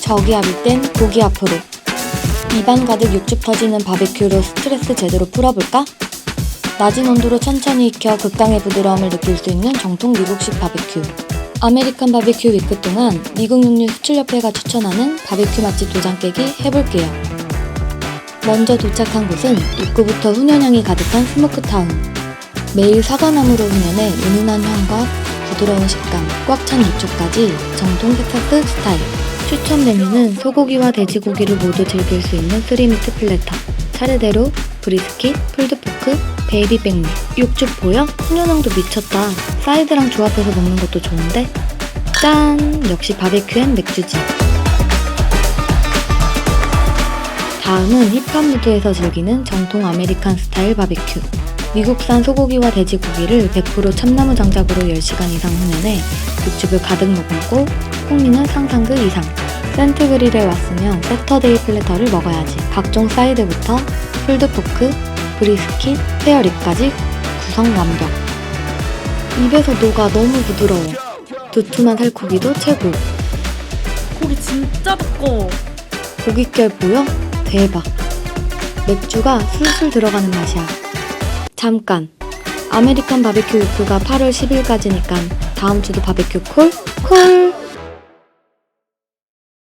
저기 앞일 땐 고기 앞으로. 입안 가득 육즙 터지는 바베큐로 스트레스 제대로 풀어볼까? 낮은 온도로 천천히 익혀 극강의 부드러움을 느낄 수 있는 정통 미국식 바베큐. 아메리칸 바베큐 위크 동안 미국 육류 수출협회가 추천하는 바베큐 맛집 도장 깨기 해볼게요. 먼저 도착한 곳은 입구부터 훈연향이 가득한 스모크타운. 매일 사과나무로 훈연해 은은한 향과 부드러운 식감, 꽉 찬 육즙까지 정통 텍사스 스타일. 추천 메뉴는 소고기와 돼지고기를 모두 즐길 수 있는 쓰리미트 플래터. 차례대로 브리스킷, 풀드포크, 베이비 백미. 육즙 보여? 훈연향도 미쳤다. 사이드랑 조합해서 먹는 것도 좋은데? 짠! 역시 바베큐엔 맥주지. 다음은 힙합 무드에서 즐기는 정통 아메리칸 스타일 바베큐. 미국산 소고기와 돼지고기를 100% 참나무 장작으로 10시간 이상 훈연해 육즙을 가득 머금고 풍미는 상상그 이상. 센트 그릴에 왔으면 세터데이 플래터를 먹어야지. 각종 사이드부터 풀드포크, 브리스킷, 페어립까지 구성 완벽. 입에서 녹아 너무 부드러워. 두툼한 살코기도 최고. 고기 진짜 두꺼워. 고깃결 보여? 대박. 맥주가 술술 들어가는 맛이야. 잠깐. 아메리칸 바베큐 위크가 8월 10일까지니까 다음 주도 바베큐 콜? 콜!